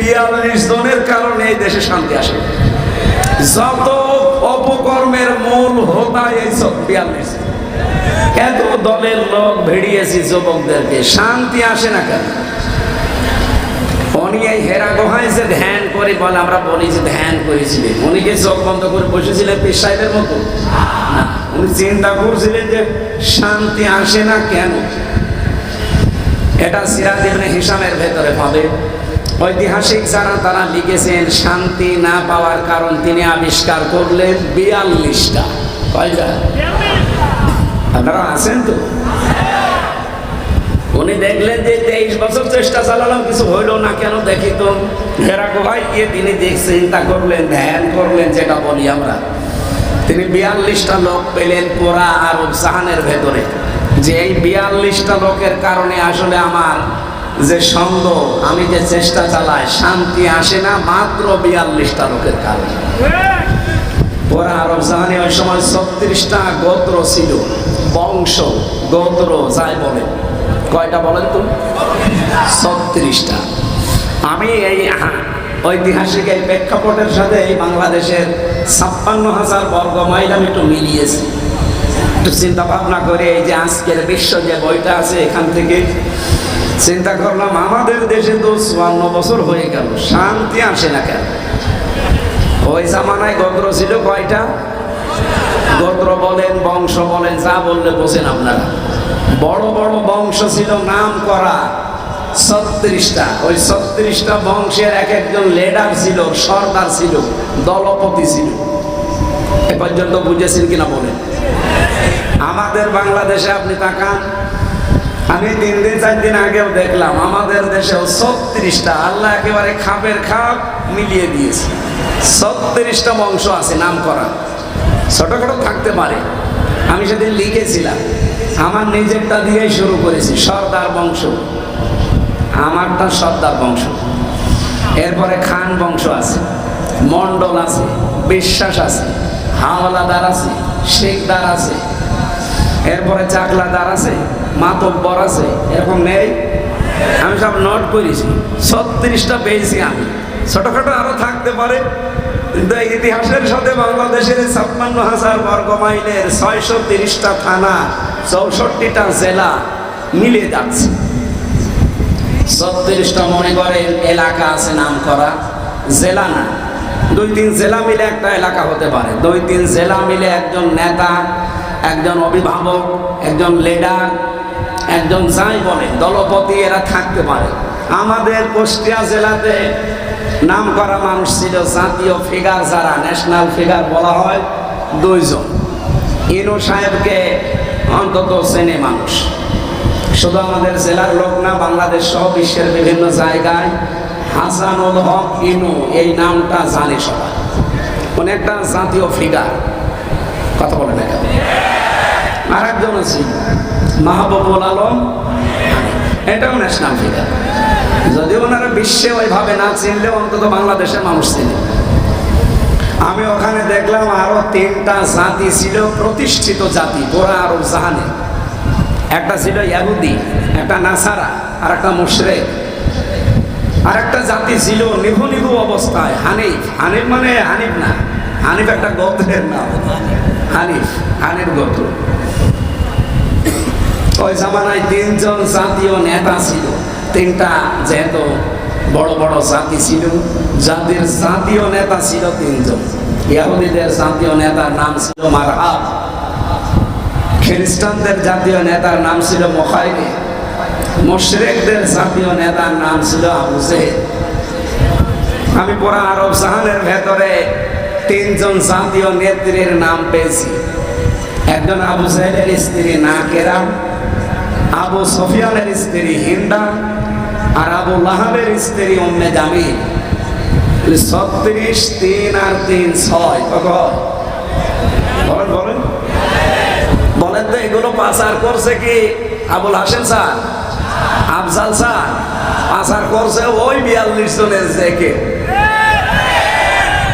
বিয়াল্লিশ জনের কারণে এই দেশে শান্তি আসে। যত অপকর্মের মূল হোতা এই সব বিয়াল্লিশ। এত দলের লোক ভেড়িয়েছি যুবকদেরকে, শান্তি আসে না কেন? উনি এই হেরা গোহায় যে ধ্যান করে বলে, আমরা বলি যে ধ্যান করেছিলেন। উনি কি চোখ বন্ধ করে বসেছিলেন পীর সাহেবের মতো? উনি চিন্তা করছিলেন যে শান্তি আসে না কেন? এটা সিরাজ ইবনে হিসামের ভেতরে পাবে ঐতিহাসিক যারা তারা লিখেছেন, শান্তি না পাওয়ার কারণ তিনি আবিষ্কার করলেন বিয়াল্লিশটা। কয়টা? আপনারা আছেন তো? উনি দেখলেন যে তেইশ বছর চেষ্টা চালালাম, কিছু হইল না কেন দেখি তো? হেরা ভাই গিয়ে তিনি দেখ চিন্তা করলেন, ধ্যান করলেন, যেটা বলি আমরা। তিনি বিয়াল্লিশটা লোক পেলেন পোড়া আরব জাহানের ভেতরে। যে এই বিয়াল্লিশটা লোকের কারণে আসলে আমার যে সঙ্গ আমি যে চেষ্টা চালাই শান্তি আসে না মাত্র বিয়াল্লিশটা লোকের কারণে। ওরা আরব জাহানে ওই সময় ছত্রিশটা গোত্র ছিল। বংশ গোত্র যাই বলে কয়টা বলেন তো? ছত্রিশটা। আমি এই হ্যাঁ, ঐতিহাসিক এই প্রেক্ষাপটের সাথে এই বাংলাদেশের ছাপ্পান্ন হাজার বর্গ মাইল আমি একটু মিলিয়েছি। একটু চিন্তা ভাবনা করে এই যে আজকের বিশ্ব যে বইটা আছে এখান থেকে চিন্তা করলাম, আমাদের দেশে তো চুয়ান্ন বছর হয়ে গেল, শান্তি আসে না কেন? ওই জামানায় গোত্র ছিল কয়টা? গোত্র বলেন, বংশ বলেন, যা বললে বোঝেন আপনারা। বড় বড় বংশ ছিল, নাম করা ছত্রিশটা। ওই ছত্রিশটা বংশের এক একজন লিডার ছিল, সর্দার ছিল, দলপতি ছিল। এ পর্যন্ত বুঝেছেন কিনা বলেন? আমাদের বাংলাদেশে আপনি তাকান আমি তিন দিন, চার দিন আগেও দেখলাম, আমাদের দেশেও ছত্রিশটা আল্লাহ একেবারে খাপের খাপ মিলিয়ে দিয়েছে। ছত্রিশটা বংশ আছে নাম করা ছোটখাটো থাকতে পারে। আমি সেদিন লিখেছিলাম, আমার নিজেরটা দিয়েই শুরু করেছি, সর্দার বংশ। আমারটা সর্দার বংশ। এরপরে খান বংশ আছে মন্ডল আছে, বিশ্বাস আছে হাওলাদার আছে, শেখদার আছে, এরপরে চাকলাদার আছে মাতব্বর আছে, এরকম নেই। আমি সব নোট করেছি। ছত্রিশটা পেয়েছি আমি। ছোটখাটো আরও থাকতে পারে, কিন্তু ইতিহাসের সাথে বাংলাদেশের ছাপ্পান্ন হাজার বর্গ মাইলের ছয়শো তিরিশটা থানা, চৌষট্টিটা জেলা মিলে যাচ্ছে। ছত্রিশটা মনে করেন এলাকা আছে নাম করা, জেলা না। দুই তিন জেলা মিলে একটা এলাকা হতে পারে। দুই তিন জেলা মিলে একজন নেতা, একজন অভিভাবক, একজন লিডার একজন যাই বলে, দলপতি এরা থাকতে পারে। আমাদের কুষ্টিয়া জেলাতে নাম করা মানুষ ছিল জাতীয় ফিগার যারা ন্যাশনাল ফিগার বলা হয়, দুইজন। ইনু সাহেবকে অন্তত চেনে মানুষ। শুধু আমাদের জেলার লোক না, বাংলাদেশ সহ বিশ্বের বিভিন্ন জায়গায় হাসানুল হক, ইনু এই নামটা জানে সবাই। উনি একটা জাতীয় ফিগার কথা বলে না আর একজন আছে। মাহবুবুল আলম। এটাও ন্যাশনাল ফিগার যদিও ওনারা বিশ্বে ওইভাবে না চিনলেও অন্তত বাংলাদেশের মানুষ চিনে। আমি ওখানে দেখলাম আরও তিনটা জাতি ছিল, প্রতিষ্ঠিত জাতি, গোরা আরব জাহানে একটা ছিল ইয়াহুদি, একটা নাসারা, আর একটা মুশরেক। আর একটা জাতি ছিল নিভু নিভু অবস্থায়, হানিফ। হানিফ মানে হানিফ না, হানিফ একটা গোত্রের নাম। হানিফ হানিফ গোত্র। ওই জামানায় তিনজন জাতীয় নেতা ছিল। তিনটা যেহেতু বড় বড় জাতি ছিল যাদের জাতীয় নেতা ছিল তিনজন। ইয়াহুদিদের জাতীয় নেতার নাম ছিল মারহাব। খ্রিস্টানদের জাতীয় নেতার নাম ছিল মোখাইনে মুশরিকদের জাতীয় নেতার নাম ছিল আবু আমি পুরা আরব জাহানের ভেতরে তিনজন জাতীয় নেত্রীর নাম পেয়েছি। একজন আবু জাহেলের স্ত্রী নাকেরা আবু সফিয়ানের স্ত্রী হিন্দা আর আবু লাহাবের স্ত্রী উম্মে জামিল। ছত্রিশ, তিন আর তিন, ছয় বলেন বলেন। তো, এগুলো পাচার করছে কি আবুল হাসেন স্যার? আফজাল স্যার? পাচার করছে ওই বিয়াল্লিশ জনের জেকে।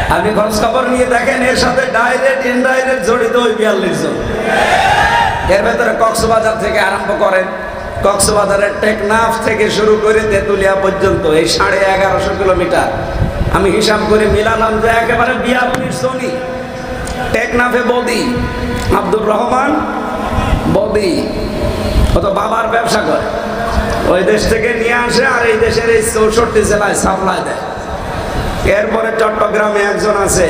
আপনি খোঁজ খবর নিয়ে দেখেন, এর সাথে ডাইরেক্ট ইনডাইরেক্ট জড়িত ওই বিয়াল্লিশ জন। এর ভেতরে কক্সবাজার থেকে আরম্ভ করেন। কক্সবাজারের টেকনাফ থেকে শুরু করে তেঁতুলিয়া পর্যন্ত, এই সাড়ে এগারোশো কিলোমিটার। আমি হিসাব করে মিলালাম যে একেবারে বিয়াল্লিশ জনই। টেকনাফে বদি, আব্দুর রহমান বদি ও তো বাবার ব্যবসা করে। ওই দেশ থেকে নিয়ে আসে আর এই দেশের এই চৌষট্টি জেলায় সাপ্লাই দেয়। এরপরে চট্টগ্রামে একজন আছে,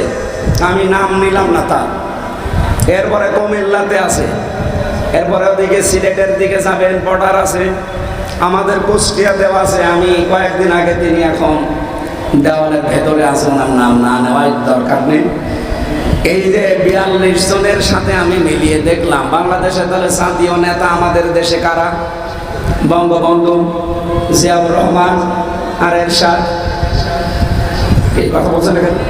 আমি নাম নিলাম না তার। এরপরে কুমিল্লাতে আছে। এরপরে ওদিকে সিলেটের দিকে যাবেন? বর্ডার আছে। আমাদের কুষ্টিয়া দেওয়া আছে। আমি কয়েকদিন আগে তিনি এখন দেওয়ালের ভেতরে আছে, ওনার নাম না নেওয়ার দরকার নেই। এই যে বিয়াল্লিশ জনের সাথে আমি মিলিয়ে দেখলাম, বাংলাদেশে তাহলে জাতীয় নেতা আমাদের দেশে কারা? বঙ্গবন্ধু, জিয়াউর রহমান আর এর এরশাদ। এই কথা বলছেন এখানে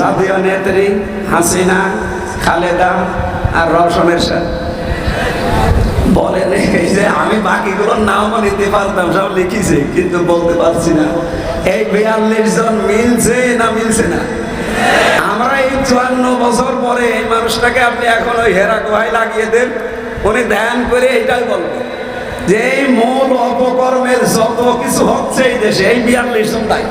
জাতীয় নেত্রী হাসিনা, খালেদা আর রওশনের সাথে এই যে আমি বাকিগুলোর নামও নিতে পারতাম, সব লিখিছে, কিন্তু বলতে পারছি না। এই বিয়াল্লিশ জন মিলছে না মিলছে না? আমরা এই চুয়ান্ন বছর পরে এই মানুষটাকে আপনি এখন ওই হেরা গোহায় লাগিয়ে দেন, উনি ধ্যান করে এইটাই বলবেন যে এই মূল অপকর্মের যত কিছু হচ্ছে এই দেশে, এই বিয়াল্লিশ জন দায়ী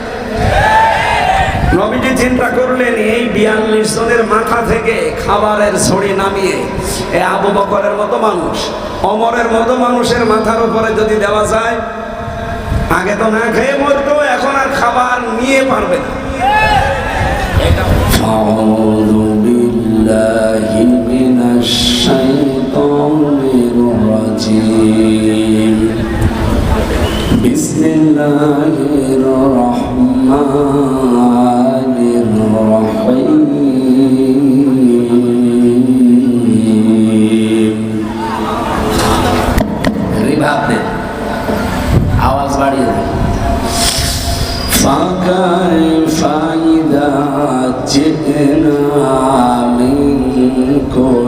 নবীজি চিন্তা করলেন এই বিয়াল্লিশ জনের মাথা থেকে খাবারের ছড়ি নামিয়ে এ আবু বকরের মতো মানুষ অমরের মতো মানুষের মাথার উপরে যদি দেওয়া যায় আগে তো না খেয়ে মরতো এখন আর খাবার নিয়ে পারবে না أعوذ بالله من الشيطان الرجيم بسم الله الرحمن الرحيم রিভাব দেন আওয়াজ বাড়িয়ে দেন فكيف إذا جئنا من كل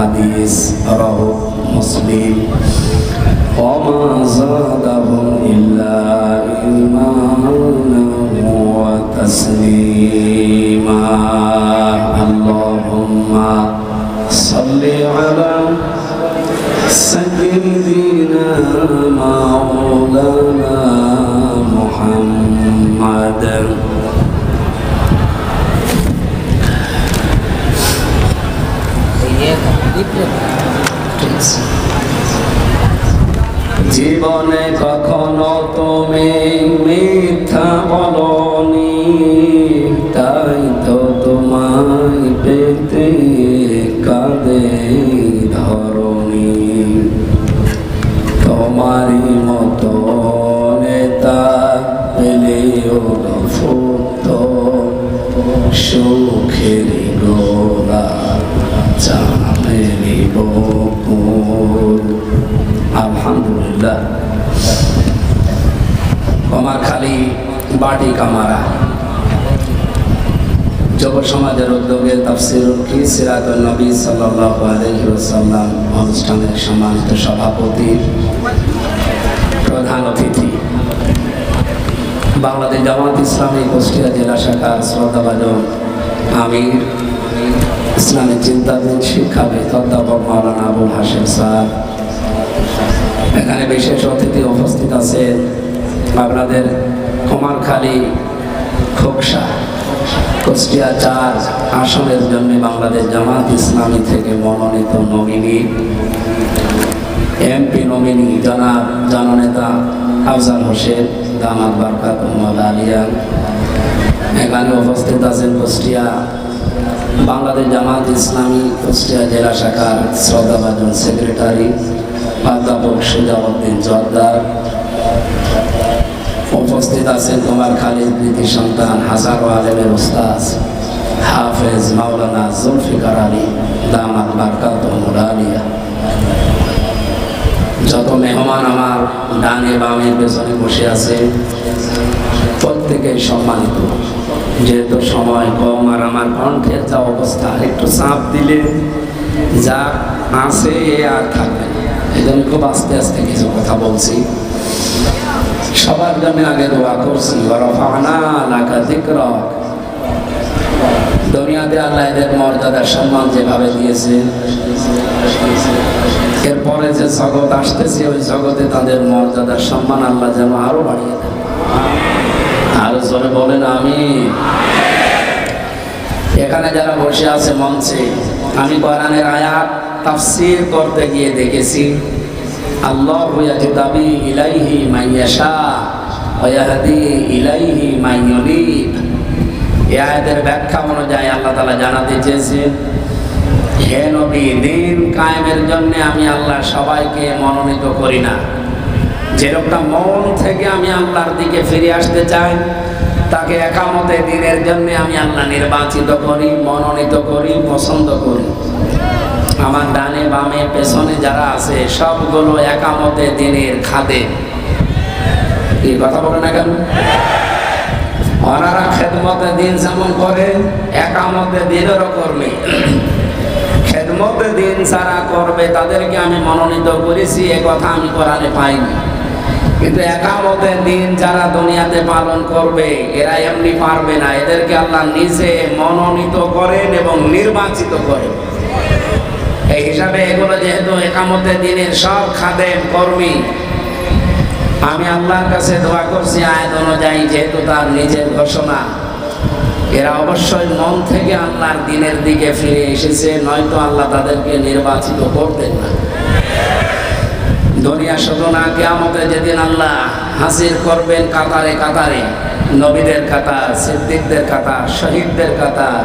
হাদিস রাহ মুসলিম। আলহামদুলিল্লাহ। কমারখালী বাটি কামারা। যুব সমাজের উদ্যোগে তাফসির কি সিরাতুল নবী সাল্লাল্লাহু আলাইহি অনুষ্ঠানের সম্মানিত সভাপতি, প্রধান অতিথি, বাংলাদেশ জামাত ইসলামী কুষ্টিয়া জেলা শাখার শ্রদ্ধাভাজন আমির ইসলামী চিন্তাবিদ শিক্ষাবিদ অধ্যাপক মাওলানা আবুল হাসেম স্যার। এখানে বিশেষ অতিথি উপস্থিত আছেন আপনাদের কুমারখালী খোকসা, কুষ্টিয়া চার আসনের জন্য বাংলাদেশ জামাত ইসলামী থেকে মনোনীত নমিনি। এমপি নমিনি জনাব জননেতা আফজাল হোসেন দামাদ বারকাত মোহাম্মদ আলিয়া এখানে উপস্থিত আছেন কুষ্টিয়া বাংলাদেশ জামাত ইসলামী কুষ্টিয়া জেলা শাখার শ্রদ্ধাভাজন সেক্রেটারি অধ্যাপক সুজাউদ্দিন জর্দার উপস্থিত আছেন তোমার খালিদ প্রীতি সন্তান হাসার আলেমের উস্তাজ হাফেজ মাওলানা জুলফিকার আলী, দামাত বারকাত আলিয়া। যত মেহমান আমার ডানে বামে পেছনে বসে আছে প্রত্যেকেই সম্মানিত। যেহেতু সময় কম আর আমার কণ্ঠের যা অবস্থা, একটু চাপ দিলে যা আছে এ আর থাকবে না। এই জন্য খুব আস্তে আস্তে কিছু কথা বলছি। সবার জন্য আগে দোয়া করছি দুনিয়াতে আল্লাহ এদের মর্যাদার সম্মান যেভাবে দিয়েছে, এরপরে যে জগৎ আসতেছে, ওই জগতে তাদের মর্যাদার সম্মান আল্লাহ যেন আরও বাড়িয়ে দেন। আরও জোরে বলেন আমি এখানে যারা বসে আছে মঞ্চে, আমি কোরআনের আয়াত তাফসীর করতে গিয়ে দেখেছি। আল্লাহ ইয়াজতাবি ইলাইহি মাইয়াশা ওয়া ইয়াহদি ইলাইহি মাইয়ুনিব এই আয়াতের ব্যাখ্যা অনুযায়ী আল্লাহ তাআলা জানাতে চেয়েছেন, হে নবী, দিন কায়েমের জন্য আমি আল্লাহ সবাইকে মনোনীত করি না। যে লোকটা মন থেকে আমি আল্লাহর দিকে ফিরে আসতে চাই, তাকে একামতে দিনের জন্য আমি আল্লাহ নির্বাচিত করি, মনোনীত করি, পছন্দ করি। আমার ডানে বামে পেছনে যারা আছে, সবগুলো একামতে দিনের খাদে। এই কথা বলে না কেন? ওনারা খেদমতে দিন যেমন করে, একামতে দিনেরও কর্মী খেদমতে দিন যারা করবে, তাদেরকে আমি মনোনীত করেছি, এ কথা আমি কোরআনে পাইনি। কিন্তু একামতের দিন যারা দুনিয়াতে পালন করবে, এরা এমনি পারবে না। এদেরকে আল্লাহ নিজে মনোনীত করেন এবং নির্বাচিত করেন। এই হিসাবে এগুলো যেহেতু একামতের দিনের সব খাদেম কর্মী, আমি আল্লাহর কাছে দোয়া করছি আয়াত অনুযায়ী, যেহেতু তার নিজের ঘোষণা, এরা অবশ্যই মন থেকে আল্লাহর দিনের দিকে ফিরে এসেছে, নয়তো আল্লাহ তাদেরকে নির্বাচিত করতেন না। দুনিয়া শুধু না কেয়ামতে যেদিন আল্লাহ হাসির করবেন কাতারে কাতারে, নবীদের কাতার, সিদ্দিকদের কাতার, শহীদদের কাতার,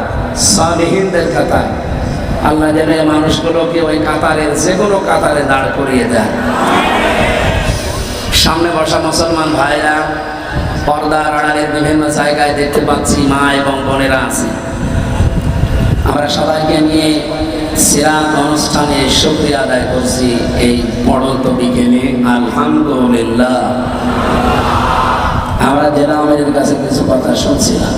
সালিহিনদের কাতার, আল্লাহ যেন মানুষগুলোকে ওই কাতারের যে কোনো কাতারে দাঁড় করিয়ে দেয় সামনে বসা মুসলমান ভাইরা, পর্দার আড়ালের বিভিন্ন জায়গায় দেখতে পাচ্ছি মা এবং বোনেরা আছে। আমরা সবাইকে নিয়ে সিরাত অনুষ্ঠানে শুক্রিয়া আদায় করছি এই পড়ন্ত বিকেলে। আলহামদুলিল্লাহ। আমরা জেলা আমিরের কাছে কিছু কথা শুনছিলাম।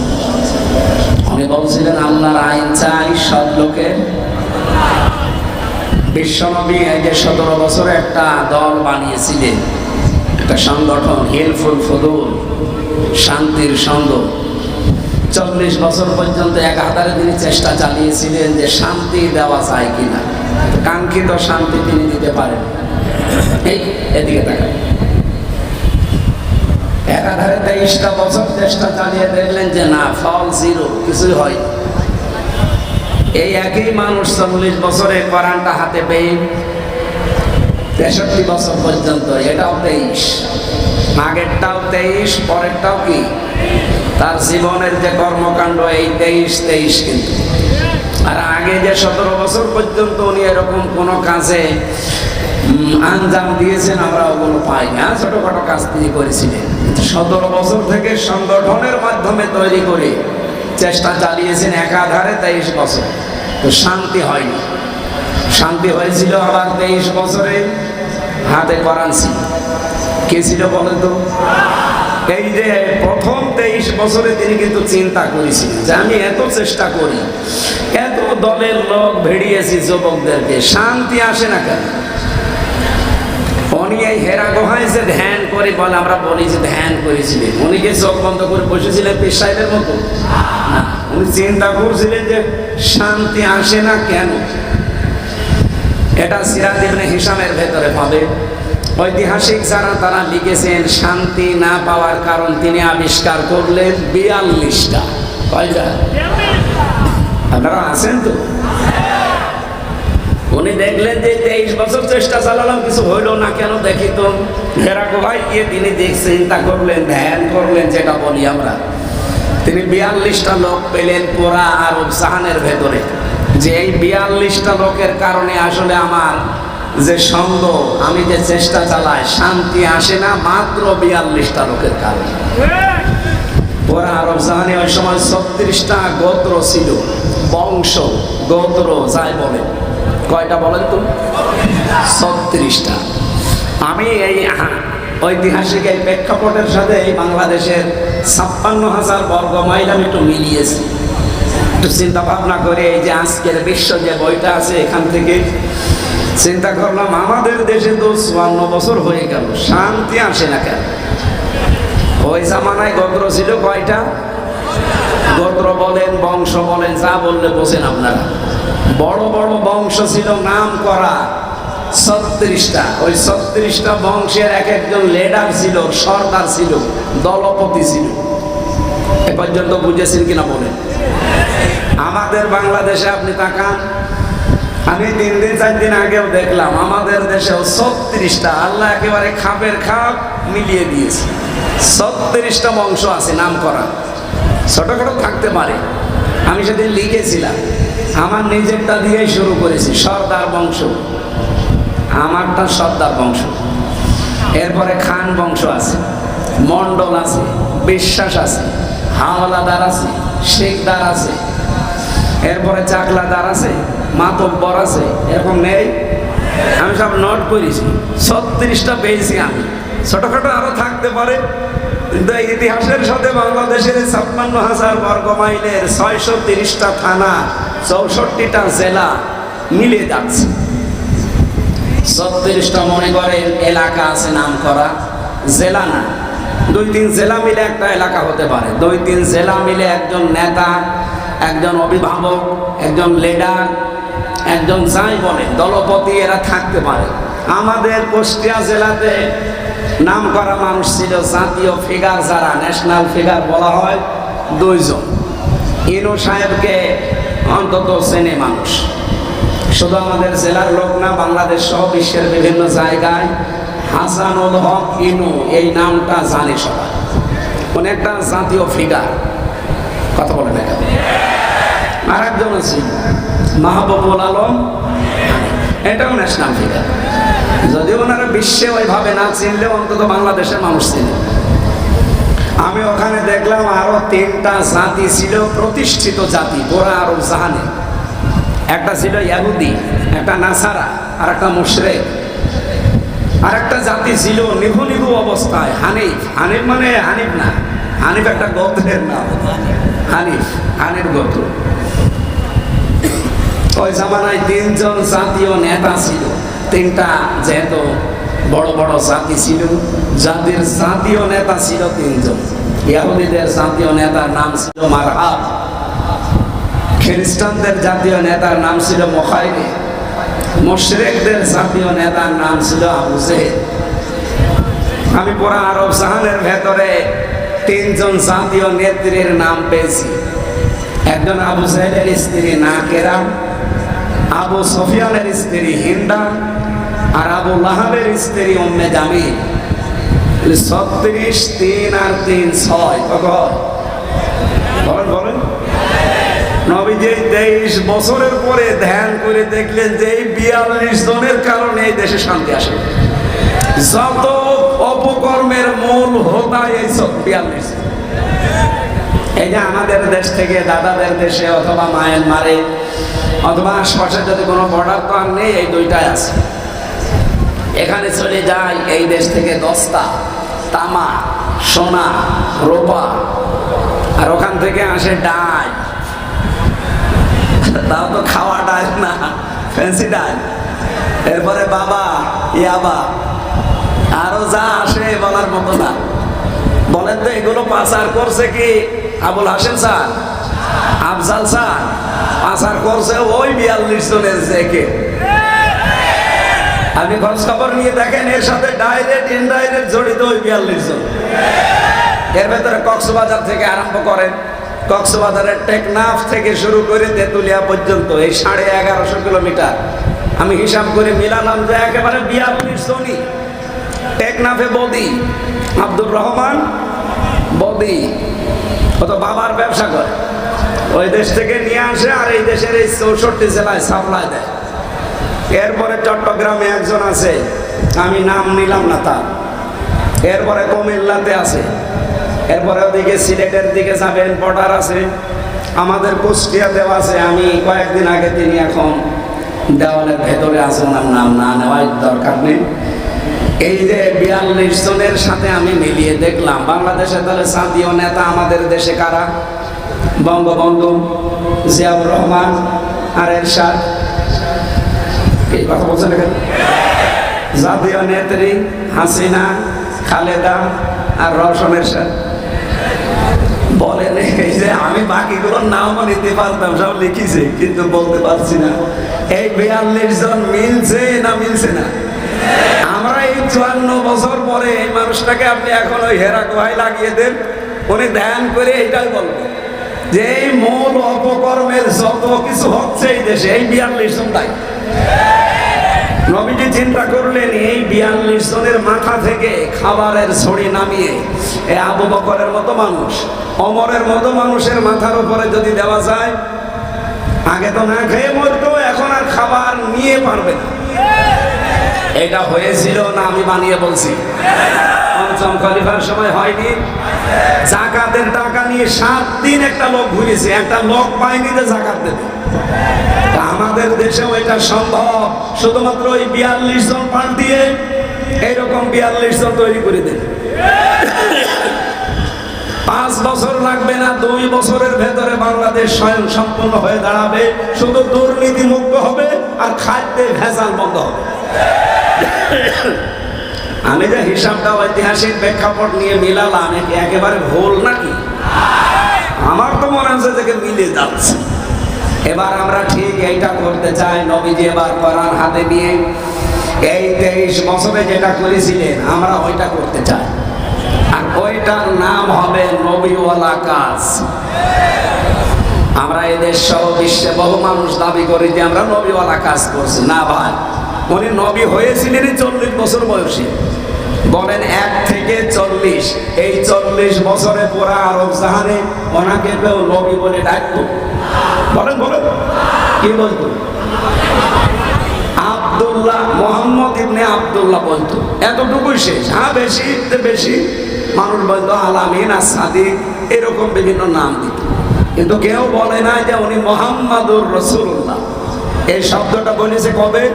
উনি বলছিলেন, আল্লাহর আইন চাই সব লোকের। বিশ্বনবী এই যে সতেরো বছরে একটা দল বানিয়েছিলেন, একটা সংগঠন, হেলফুল ফদুল, শান্তির সঙ্গ চল্লিশ বছর পর্যন্ত এক হাজারে তিনি চেষ্টা চালিয়েছিলেন যে শান্তি দেওয়া যায় কিনা। কাঙ্ক্ষিত শান্তি তিনি দিতে পারেন। এই, এদিকে দেখেন একাধারে তেইশটা বছর চেষ্টা চালিয়ে দেখলেন যে না, ফল জিরো, কিছুই হয় এই একই মানুষ চল্লিশ বছরে কোরআনটা হাতে পেয়ে তেষট্টি বছর পর্যন্ত, এটাও তেইশ। আগেরটাও তেইশ, পরেরটাও কি? তার জীবনের যে কর্মকাণ্ড এই তেইশ তেইশ কিন্তু। আর আগে যে সতেরো বছর পর্যন্ত উনি এরকম কোনো কাজে আঞ্জাম দিয়েছেন, আমরা ওগুলো পাই না ছোটোখাটো কাজ তিনি করেছিলেন। সতেরো বছর থেকে সংগঠনের মাধ্যমে তৈরি করে চেষ্টা চালিয়েছেন একাধারে তেইশ বছর। তো শান্তি হয়নি। শান্তি হয়েছিল আবার তেইশ বছরে হাতে করান ছিল কে ছিল বলেন তো এই যে প্রথম তেইশ বছরে তিনি কিন্তু চিন্তা করেছিলেন যে আমি এত চেষ্টা করি, এত দলের লোক ভেড়িয়েছি যুবকদেরকে, শান্তি আসে না কেন? উনি এই হেরা গোহায় যে ধ্যান করে বলে, আমরা বলি যে ধ্যান করেছিলেন। উনি কি চোখ বন্ধ করে বসেছিলেন পীর মতো। উনি চিন্তা করছিলেন যে শান্তি আসে না কেন? এটা সিরাজ হিসামের ভেতরে পাবে। ঐতিহাসিক যারা তারা লিখেছেন, শান্তি না পাওয়ার কারণ তিনি আবিষ্কার করলেন বিয়াল্লিশটা। কয়টা? আপনারা আছেন তো? উনি দেখলেন যে তেইশ বছর চেষ্টা চালালাম, কিছু হইল না কেন দেখি তো? হেরাকো ভাই গিয়ে তিনি দেখ চিন্তা করলেন, ধ্যান করলেন, যেটা বলি আমরা। তিনি বিয়াল্লিশটা লোক পেলেন পোড়া আর জাহানের ভেতরে। যে এই বিয়াল্লিশটা লোকের কারণে আসলে আমার যে সঙ্গ আমি যে চেষ্টা চালাই, শান্তি আসে না মাত্র বিয়াল্লিশটা লোকের কারণে। ওরা আরব জাহানে ওই সময় ছত্রিশটা গোত্র ছিল, বংশ, গোত্র যাই বলে কয়টা বলেন তো? ছত্রিশটা। আমি এই ঐতিহাসিক এই প্রেক্ষাপটের সাথে এই বাংলাদেশের ছাপ্পান্ন হাজার বর্গ মাইল আমি একটু মিলিয়েছি। একটু চিন্তা ভাবনা করে এই যে আজকের বিশ্ব যে বইটা আছে এখান থেকে চিন্তা করলাম, আমাদের দেশে তো চুয়ান্ন বছর হয়ে গেল, শান্তি আসে না কেন? ওই জামানায় গোত্র ছিল কয়টা? গোত্র বলেন, বংশ বলেন, যা বললে বোঝেন আপনারা। বড় বড় বংশ ছিল, নাম করা ছত্রিশটা। ওই ছত্রিশটা বংশের এক একজন লিডার ছিল, সর্দার ছিল, দলপতি ছিল। এ পর্যন্ত বুঝেছেন কিনা বলেন? আমাদের বাংলাদেশে আপনি তাকান আমি তিন দিন, চার দিন আগেও দেখলাম, আমাদের দেশেও ছত্রিশটা আল্লাহ একেবারে খাপের খাপ মিলিয়ে দিয়েছে। ছত্রিশটা বংশ আছে নাম করা ছোটখাটো থাকতে পারে। আমি সেদিন লিখেছিলাম, আমার নিজেরটা দিয়েই শুরু করেছি, সর্দার বংশ। আমারটা সর্দার বংশ। এরপরে খান বংশ আছে মন্ডল আছে, বিশ্বাস আছে হাওলাদার আছে, শেখদার আছে, এরপরে চাকলাদার আছে মাতব্বর আছে, এরকম নেই। আমি সব নোট করেছি। ছত্রিশটা পেয়েছি আমি। ছোটখাটো আরও থাকতে পারে। কিন্তু ইতিহাসের সাথে বাংলাদেশের ছাপ্পান্ন হাজার বর্গ মাইলের ছয়শো তিরিশটা থানা, চৌষট্টিটা জেলা মিলে যাচ্ছে। ছত্রিশটা মনে করেন এলাকা আছে নাম করা, জেলা না। দুই তিন জেলা মিলে একটা এলাকা হতে পারে। দুই তিন জেলা মিলে একজন নেতা, একজন অভিভাবক, একজন লিডার একজন যাই বলে, দলপতি এরা থাকতে পারে। আমাদের কুষ্টিয়া জেলাতে নাম করা মানুষ ছিল জাতীয় ফিগার যারা ন্যাশনাল ফিগার বলা হয়, দুইজন। ইনু সাহেবকে অন্তত চেনে মানুষ। শুধু আমাদের জেলার লোক না, বাংলাদেশ সহ বিশ্বের বিভিন্ন জায়গায় হাসানুল হক, ইনু, এই নামটা জানে সবাই। উনি একটা জাতীয় ফিগার কথা বলে না আর একজন আছে। মাহবুবুল আলম। এটাও ন্যাশনাল ফিগার যদিও ওনারা বিশ্বে ওইভাবে না চিনলেও অন্তত বাংলাদেশের মানুষ চিনে। আমি ওখানে দেখলাম আরও তিনটা জাতি ছিল, প্রতিষ্ঠিত জাতি পুরা আরব জাহানে। একটা ছিল ইয়াহুদি, একটা নাসারা, আর একটা মুশরেক। আর একটা জাতি ছিল নিভু নিভু অবস্থায়, হানিফ। হানিফ মানে হানিফ না, হানিফ একটা গোত্রের নাম। হানিফ হানির গোত্র। ওই জামানায় তিনজন জাতীয় নেতা ছিল। তিনটা যেহেতু বড় বড় জাতি ছিল, জাতির জাতীয় নেতা ছিল তিনজন। ইয়াহুদিদের জাতীয় নেতার নাম ছিল মারহাব। খ্রিস্টানদের জাতীয় নেতার নাম ছিল মোখাইরে মুশরিকদের জাতীয় নেতার নাম ছিল আবু জেহেল। আমি পুরা আরব জাহানের ভেতরে তিনজন জাতীয় নেত্রীর নাম পেয়েছি। একজন আবু জেহেলের স্ত্রী নাকেরা আবু সফিয়ানের স্ত্রী হিন্দা আর আবু লাহাবের স্ত্রী উম্মে জামিল। ছত্রিশ, তিন আর তিন, ছয় বলেন বলেন। নবীজি তেইশ বছরের পরে ধ্যান করে দেখলেন যে এই বিয়াল্লিশ জনের কারণে এই দেশে শান্তি আসে। যত অপকর্মের মূল হোতা এই সব বিয়াল্লিশ। এই যে আমাদের দেশ থেকে দাদাদের দেশে অথবা মায়ানমারে অথবা আশপাশে যদি কোনো বর্ডার তো আর নেই, এই দুইটাই আছে। এখানে চলে যায় এই দেশ থেকে দস্তা, তামা, সোনা, রোপা, আর ওখান থেকে আসে ডাল। তাও তো খাওয়া ডাল না ফ্যান্সি ডাল। এরপরে বাবা, ইয়াবা, আরও যা আসে বলার মতো না। বলেন তো এগুলো পাচার করছে কি? আবুল হাসেন স্যার। আফজাল স্যার পাচার করছে ওই বিয়াল্লিশ জনের আপনি খোঁজ খবর নিয়ে দেখেন, এর সাথে ডাইরেক্ট ইনডাইরেক্ট জড়িত ওই বিয়াল্লিশ জন। এর ভেতরে কক্সবাজার থেকে আরম্ভ করেন। কক্সবাজারের টেকনাফ থেকে শুরু করে তেঁতুলিয়া পর্যন্ত, এই সাড়ে এগারোশো কিলোমিটার। আমি হিসাব করে মিলালাম যে একেবারে বিয়াল্লিশ জনই। টেকনাফে বদি, আব্দুর রহমান বদি ও তো বাবার ব্যবসা করে। ওই দেশ থেকে নিয়ে আসে আর এই দেশের এই চৌষট্টি জেলায় সাপ্লাই দেয়। এরপরে চট্টগ্রামে একজন আছে, আমি নাম নিলাম না তার। এরপরে কুমিল্লাতে আছে, এরপরে ওদিকে সিলেটের দিকে যাবেন বর্ডার আছে, আমাদের কুষ্টিয়াতেও আছে। আমি কয়েকদিন আগে তিনি এখন দেওয়ালের ভেতরে আছে ওনার নাম না নেওয়ার দরকার নেই। এই যে বিয়াল্লিশ জনের সাথে আমি মিলিয়ে দেখলাম, বাংলাদেশে তাহলে জাতীয় নেতা আমাদের দেশে কারা? বঙ্গবন্ধু জিয়াউর রহমান আর এরশাদ। এই কথা বলছেন জাতীয় নেত্রী হাসিনা, খালেদা আর রওশন এরশাদ। বলেন এই যে আমি বাকিগুলোর নামও নিতে পারতাম, সব লিখিছে, কিন্তু বলতে পারছি না। এই বিয়াল্লিশ জন মিলছে না মিলছে না? আমরা এই চুয়ান্ন বছর পরে এই মানুষটাকে আপনি এখন ওই হেরা গুহায় লাগিয়ে দেন, উনি ধ্যান করে এটাই বলবেন। যে এই মূল অপকর্মের যত কিছু হচ্ছে এই দেশে, এই বিয়াল্লিশ জন তাই নবীজি চিন্তা করলেন, এই বিয়াল্লিশ জনের মাথা থেকে খাবারের ছড়ি নামিয়ে, এ আবু বকরের মতো মানুষ, অমরের মতো মানুষের মাথার উপরে যদি দেওয়া যায়, আগে তো না খেয়ে মরতো, এখন আর খাবার নিয়ে পারবে না। এটা হয়েছিল না আমি বানিয়ে বলছি? পঞ্চম খলিফার সময় হয়নি। জাকাতের টাকা নিয়ে সাত দিন একটা লোক ঘুরেছে। একটা লোক পায়নি যে জাকাত দেবে। আমাদের দেশেও এটা সম্ভব। শুধুমাত্র ওই বিয়াল্লিশ জন পাল্টিয়ে এইরকম বিয়াল্লিশ জন তৈরি করে দেন পাঁচ বছর লাগবে না, দুই বছরের ভেতরে বাংলাদেশ স্বয়ং সম্পূর্ণ হয়ে দাঁড়াবে। শুধু দুর্নীতি মুক্ত হবে আর খাদ্যে ভেজাল বন্ধ হবে। আমি যে হিসাবটা ঐতিহাসিক প্রেক্ষাপট নিয়ে মিলালাম, এটি একেবারে ভুল নাকি? আমার তো মনে হচ্ছে যে মিলে যাচ্ছে। এবার আমরা ঠিক এইটা করতে চাই, নবীজি এবার কোরআন হাতে নিয়ে এই তেইশ বছরে যেটা করেছিলেন, আমরা ওইটা করতে চাই। আর ওইটার নাম হবে নবীওয়ালা কাজ। আমরা এদের সহ বিশ্বে বহু মানুষ দাবি করি যে আমরা নবীওয়ালা কাজ করছি। না ভাই। উনি নবী হয়েছিলেন চল্লিশ বছর বয়সী। বলেন এক থেকে চল্লিশ। এই চল্লিশ বছরে পুরা আরব জাহানে ওনাকে কেউ নবী বলে ডাকতো। বলেন বলেন। কি বলতো? আব্দুল্লাহ, মোহাম্মদ ইবনে আব্দুল্লাহ বলতো। এতটুকুই শেষ। হ্যাঁ বেশি বেশি। মানুষ বলতো, আলামিন আর সাদিক এরকম বিভিন্ন নাম দিত। কিন্তু কেউ বলে না যে উনি মোহাম্মদুর রসুল্লাহ এই শব্দটা বলেছে কবে?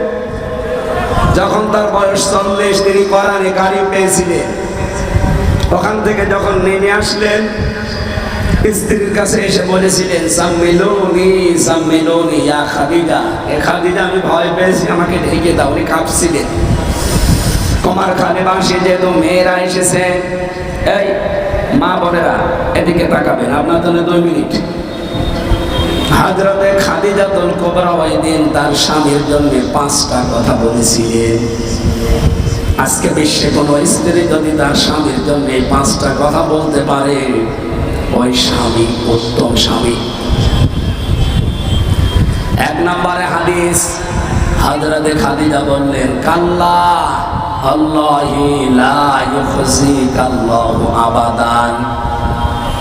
যখন তার বয়স চল্লিশ, তিনি কোরআনে গাড়ি পেয়েছিলেন। ওখান থেকে যখন নেমে আসলেন, স্ত্রীর কাছে এসে বলেছিলেন, সাম্মিলুনি সাম্মিলুনি, ইয়া খাদিজা। এ খাদিজা, আমি ভয় পেয়েছি, আমাকে ঢেকে দাও। উনি কাঁপছিলেন। কুমার খানে বাসে যেহেতু মেয়েরা এসেছে। এই মা বোনেরা, এদিকে তাকাবেন, আপনার জন্য দুই মিনিট। হাজরতে খাদিজাতুল কোবরা ওই দিন তার স্বামীর জন্য পাঁচটা কথা বলেছিলেন। আজকে বিশ্বে কোনো স্ত্রী যদি তার স্বামীর জন্য পাঁচটা কথা বলতে পারে, ওই স্বামী উত্তম স্বামী। এক নম্বরে হাদিস, হাজরতে খাদিজা বললেন, কাল্লা, আল্লাহু আবাদান।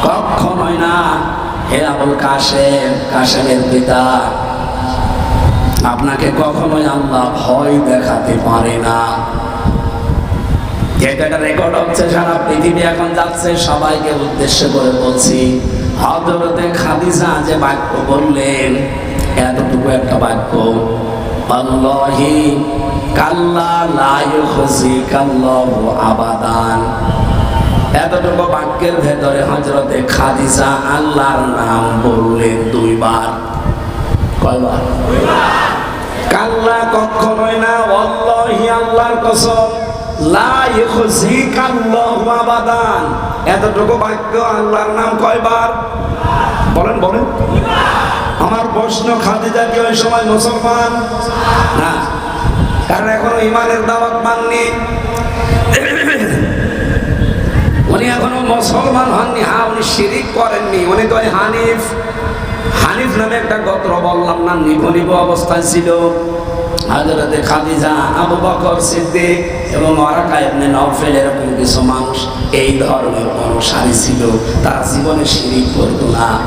কখনোই না। হে আবুল কাশেম, কাশেমের পিতা, আপনাকে কখনোই আল্লাহ ভয় দেখাতে পারে না। যেটা রেকর্ড হচ্ছে, সারা পৃথিবী এখন যাচ্ছে, সবাইকে উদ্দেশ্য করে বলছি হজরতে খাদিজা যে বাক্য বললেন, এতটুকু একটা বাক্য, আল্লাহি কাল্লা লা ইউখজিকাল্লাহু আবাদান। এতটুকু বাক্যের ভেতরে হজরতে খাদিজা আল্লাহর নাম বললেন দুইবার। কয়বার? কাল্লা কখনোই না অল্লাহি আল্লাহর কসম। এতটুকু বাক্য আল্লাহর নাম কয়বার? বলেন বলেন। আমার প্রশ্ন, খাদিজা কি ওই সময় মুসলমান? না। কারণ এখনও ইমানের দাওয়াত মাননি উনি এখনও মুসলমান হননি হ্যাঁ উনি শিরিক করেননি। উনি তো হানিফ হানিফ নামে একটা গোত্র, বললাম না, নিভো নিভো অবস্থায় ছিল। হাজরতে খাদিজা, আবু বকর সিদ্দিক এবং ওয়ারাকা ইবনে নওফেল এরকম কিছু মানুষ এই ধরনের অনুসারী ছিল। তারা জীবনে শিরিক করতো না।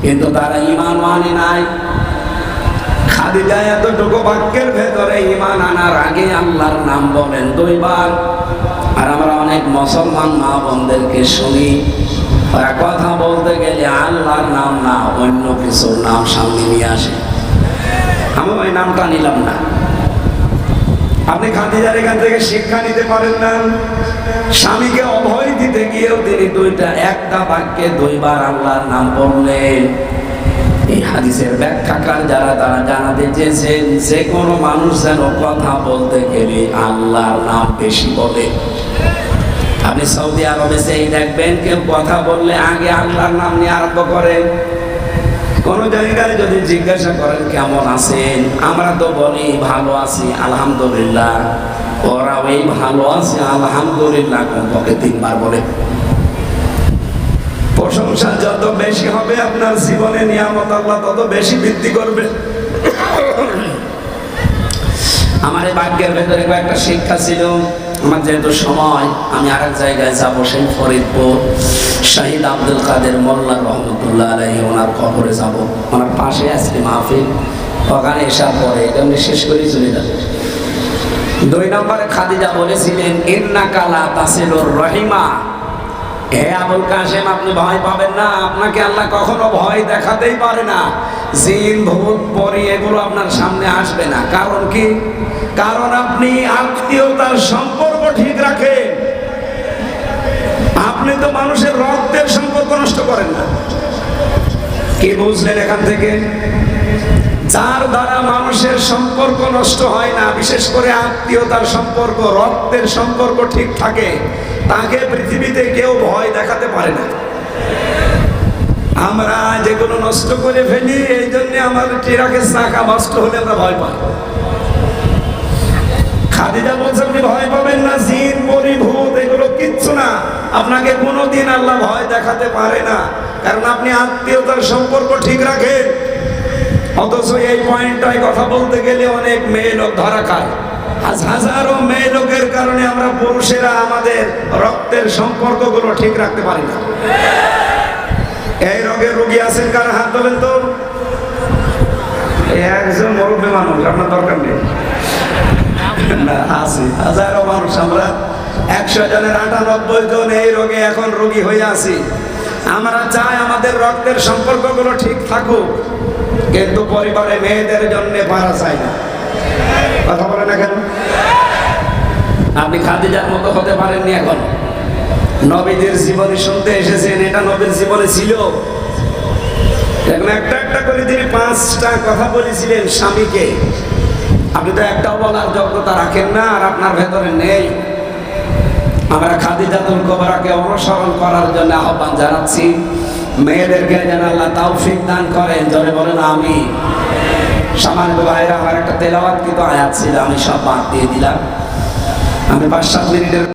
কিন্তু তারা ইমান মানে নাই। খাদিজা এতটুকু বাক্যের ভেতরে ইমান আনার আগে আল্লাহর নাম বলেন। দুইবার আর আমরা অনেক মুসলমান মা বোনদেরকে শুনি। ওরা কথা বলতে গেলে আল্লাহর নাম না, অন্য কিছুর নাম সামনে নিয়ে আসে। আমি ওই নামটা নিলাম না। আপনি খাদিজার এখান থেকে শিক্ষা নিতে পারেন না। স্বামীকে অভয় দিতে গিয়েও তিনি দুইটা, একটা বাক্যে দুইবার আল্লাহর নাম বললেন। এই হাদিসের ব্যাখ্যাকার যারা, তারা জানাতে চেয়েছেন, যে কোনো মানুষ যেন কথা বলতে গেলে আল্লাহর নাম বেশি বলে। আপনি সৌদি আরবে সেই দেখবেন, কেউ কথা বললে আগে আল্লাহর নাম নিয়ে আরম্ভ করেন। কোন জায়গায় যদি জিজ্ঞাসা করেন, কেমন আছেন? আমরা তো বলি, ভালো আছি, আলহামদুলিল্লাহ। ওরা ওই, ভালো আছে, আলহামদুলিল্লাহ। কমপক্ষে তিনবার বলে। প্রশংসা যত বেশি হবে, আপনার জীবনে নিয়ামত আল্লাহ তত বেশি বৃদ্ধি করবে। আমার এই ভাগ্যের ভেতরে কয়েকটা শিক্ষা ছিল। আমার যেহেতু সময়, আমি আর এক জায়গায় যাব, সেই ফরিদপুর। শাহিদ আব্দুল কাদের মোল্লা রহমতুল্লাহ আলহী ওনার কবরে যাব। ওনার পাশে আসলে মাহফিল। ওখানে এসার পরে এমনি শেষ করেই চলে যাবে। দুই নম্বরে খাদিজা বলেছিলেন ইন্না কালা তাসিলুর রহিমা। হে আবুল কাসেম আপনি ভয় পাবেন না। আপনাকে আল্লাহ কখনো ভয় দেখাতেই পারে না। জিন, ভূত, পরি, এগুলো আপনার সামনে আসবে না। কারণ কি? কারণ আপনি আত্মীয়তার সম্পর্ক ঠিক রাখেন। আপনি তো মানুষের রক্তের সম্পর্ক নষ্ট করেন না। কি বুঝলেন এখান থেকে? যার দ্বারা মানুষের সম্পর্ক নষ্ট হয় না, বিশেষ করে আত্মীয়তার সম্পর্ক, রক্তের সম্পর্ক ঠিক থাকে, তাকে পৃথিবীতে কেউ ভয় দেখাতে পারে না। আমরা যেগুলো নষ্ট করে ফেলি, এই জন্য আমার টিরাকের শাখা নষ্ট হলে আমরা ভয় পাই। খাদিজা বলছে ভয় পাবেন না, জিন, পরিভূত, এগুলো কিচ্ছু না। আপনাকে কোনোদিন আল্লাহ ভয় দেখাতে পারে না। কারণ আপনি আত্মীয়তার সম্পর্ক ঠিক রাখেন। অথচ এই পয়েন্টটায় কথা বলতে গেলে অনেক মেয়ে লোক ধরা খায়। আজ হাজারো মেয়ে লোকের কারণে আমরা পুরুষেরা আমাদের রক্তের সম্পর্কগুলো ঠিক রাখতে পারি না। এই রোগের রোগী আছেন কার হাত তোলেন তো? একজন মুরব্বী মানুষ, আপনার দরকার নেই। না, আছি। হাজারো মানুষ, আমরা একশো জনের আটানব্বই জন এই রোগে এখন রোগী হয়ে আছি। আমরা চাই আমাদের রক্তের সম্পর্কগুলো ঠিক থাকুক। কিন্তু পরিবারে মেয়েদের জন্য পারা চাই না। কথা বলেন না কেন? আপনি খাদিজার মতো হতে পারেননি এখন। নবীদের জীবনে শুনতে এসেছেন, এটা নবীর জীবনে ছিল। একটা একটা করে তিনি পাঁচটা কথা বলেছিলেন স্বামীকে। আপনি তো একটাও বলার যোগ্যতা রাখেন না, আর আপনার ভেতরে নেই। আমরা খাদিজাতুল কোবরাকে অনুসরণ করার জন্য আহ্বান জানাচ্ছি। মেয়েদেরকে যেন আল্লাহ তাওফিক দান করেন জনে বলেন আমি সামান্য বাইরে আমার একটা তেলাওয়াত কিন্তু আয়াত ছিল, আমি সব বাদ দিয়ে দিলাম। আমি পাঁচ সাত মিনিটের